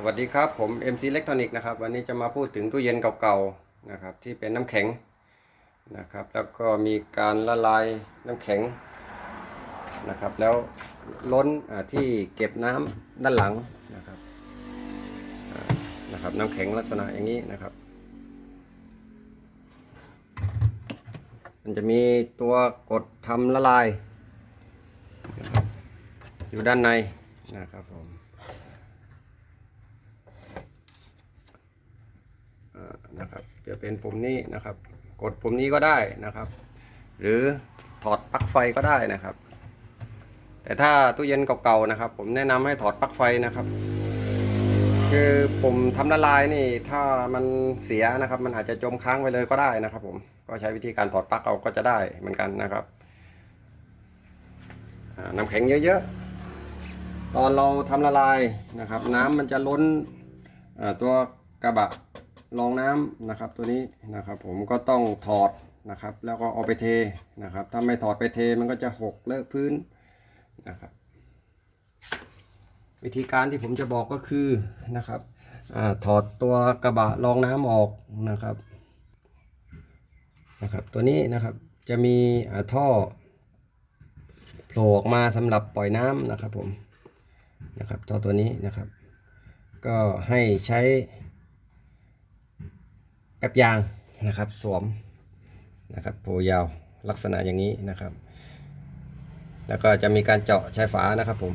สวัสดีครับผม MC Electronic นะครับวันนี้จะมาพูดถึงตู้เย็นเก่าๆนะครับที่เป็นน้ำแข็งนะครับแล้วก็มีการละลายน้ำแข็งนะครับแล้วล้นที่เก็บน้ำด้านหลังนะครับนะครับน้ำแข็งลักษณะอย่างนี้นะครับ มันจะมีตัวกดทำละลายนะอยู่ด้านในนะครับผม อ่านะครับจะ เป็นปุ่มนี้นะครับ กดปุ่มนี้ก็ได้นะครับ หรือถอดปลั๊กไฟก็ได้นะครับ แต่ถ้าตู้เย็นเก่าๆนะครับ ผมแนะนำให้ถอดปลั๊กไฟนะครับ คือปุ่มทำละลายนี่ถ้ามันเสียนะครับ มันอาจจะจมค้างไปเลยก็ได้นะครับ ผมก็ใช้วิธีการถอดปลั๊กเอาก็จะได้เหมือนกันนะครับน้ำแข็งเยอะๆ ตอนเราทำละลายนะครับ น้ำมันจะล้นตัวกระบะ รองน้ำนะครับตัวนี้นะครับผมก็ต้องถอดนะครับ แล้วก็เอาไปเทนะครับ ถ้าไม่ถอดไปเทมันก็จะหกเลอะพื้นนะครับ วิธีการที่ผมจะบอกก็คือนะครับอถอดตัวกระบะรองน้ำออกนะครับนะครับ ตัวนี้นะครับจะมีท่อโผล่ออกมาสำหรับปล่อยน้ำนะครับผมนะครับท่อตัวนี้นะครับ ก็ให้ใช้ แป๊บยางนะครับสวมนะครับโพยาวลักษณะอย่างนี้นะครับ แล้วก็จะมีการเจาะชายฝานะครับผม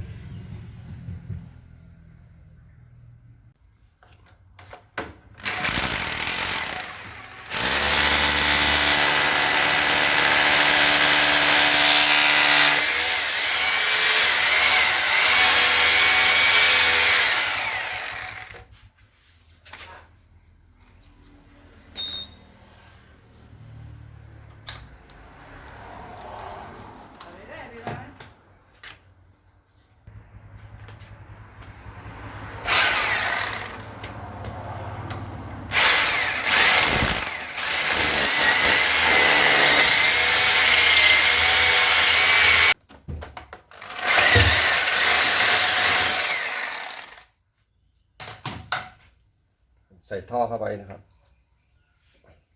ส่ท่อเข้าไปนะครับ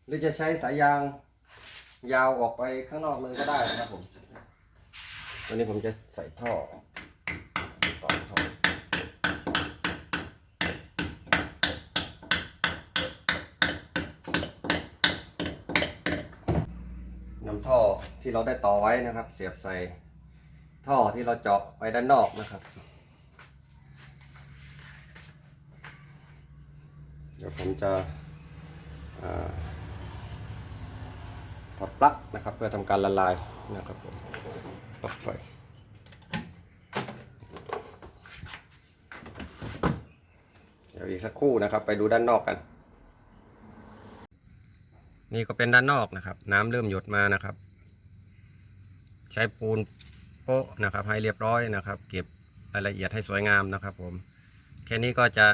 หรือจะใช้สายยางยาวออกไปข้างนอกเลยก็ได้นะครับผมวันนี้ผมจะใส่ท่อต่อท่อนำท่อที่เราได้ต่อไว้นะครับ เสียบใส่ท่อที่เราเจาะไปด้านนอกนะครับ เดี๋ยวผมจะอถอดปลั๊กนะครับ เพื่อทำการละลายนะครับผมปลั๊กไฟเดี๋ยวอีกสักครู่นะครับ ไปดูด้านนอกกัน นี่ก็เป็นด้านนอกนะครับ น้ำเริ่มหยดมานะครับ ใช้ปูนโป๊ะนะครับ ให้เรียบร้อยนะครับ เก็บรายละเอียดให้สวยงามนะครับ ผมแค่นี้ก็จะ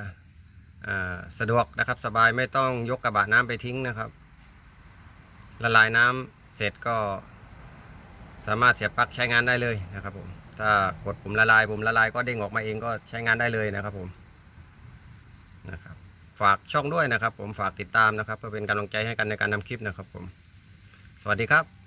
สะดวกนะครับสบายไม่ต้องยกกระบะน้ำไปทิ้งนะครับ ละลายน้ำเสร็จก็สามารถเสียบปลั๊กใช้งานได้เลยนะครับผมถ้ากดปุ่มละลายปุ่มละลายก็เด้งออกมาเองก็ใช้งานได้เลยนะครับผมนะครับฝากช่องด้วยนะครับ ผมฝากติดตามนะครับ เพื่อเป็นกำลังใจให้กันในการทำคลิปนะครับผม สวัสดีครับ